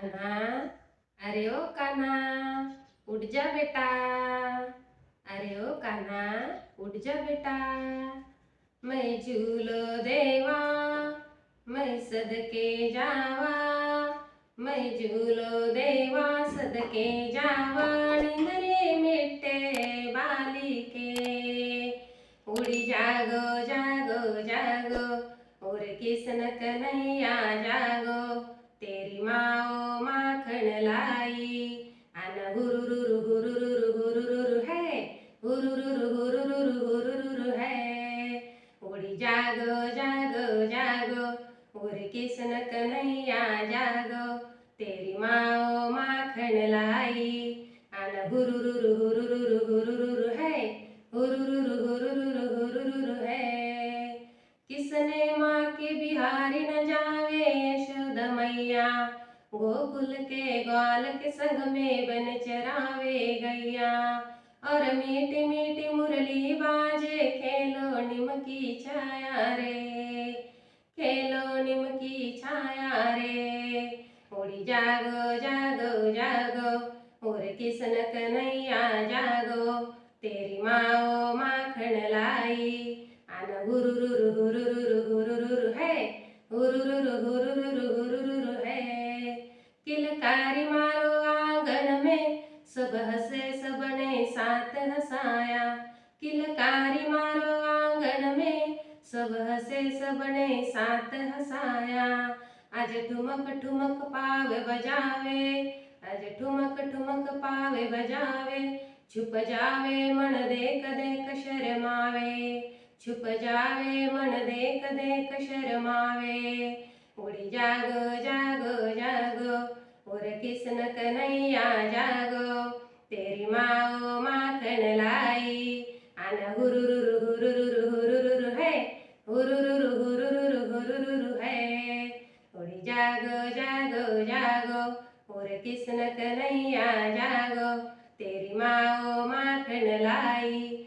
कान्हा अरे ओ कान्हा, उठ जा बेटा। अरे ओ कान्हा, उठ जा बेटा। मैं झूलो देवा, मैं सदके जावा। मैं झूलो देवा, सदके जावा। निंदरे मिटे बालिके। उड़ी जागो जागो जागो। और किसन कन्हैया जागो। जागो जागो जागो और किसन कन्हैया जागो तेरी माओ माखन लाई आना हुरुरुरु हुरुरुरु हुरुरुरु है हुरुरुरु हुरुरुरु हुरुरुरु है किसने माँ के बिहारी न जावे यशोदा मैया गोकुल के ग्वाल के संग में बन चरावे गैया और मीठी मीठी मुरली बाजे खेलो निम की छाया रे खेलो निम की छाया रे उड़ी जागो जागो जागो और किसन कन्हैया जागो तेरी माओ माखन लाई आना हुरुरुरु हुरुरुरु हुरुरुरु है हुरुरुरु हुरुरुरु हुरुरुरु है किलकारी मारो आँगन में सब हंसे सबने साथ हंसाया किलकारी मारो सब हंसे सबने साथ हसाया। आज ठुमक ठुमक पावे, बजावे। आज ठुमक ठुमक पावे, बजावे। छुप जावे, मन देख देख, शर्मावे। छुप जावे, मन देख देख, शर्मावे। उड़ी जाग जाग, जागो। और किसन कन्हैया जागो। तेरी माओ माखन लाई। आना हुरुरुरु जागो जागो जागो और किसन कन्हैया जागो तेरी माओ माखन लाई।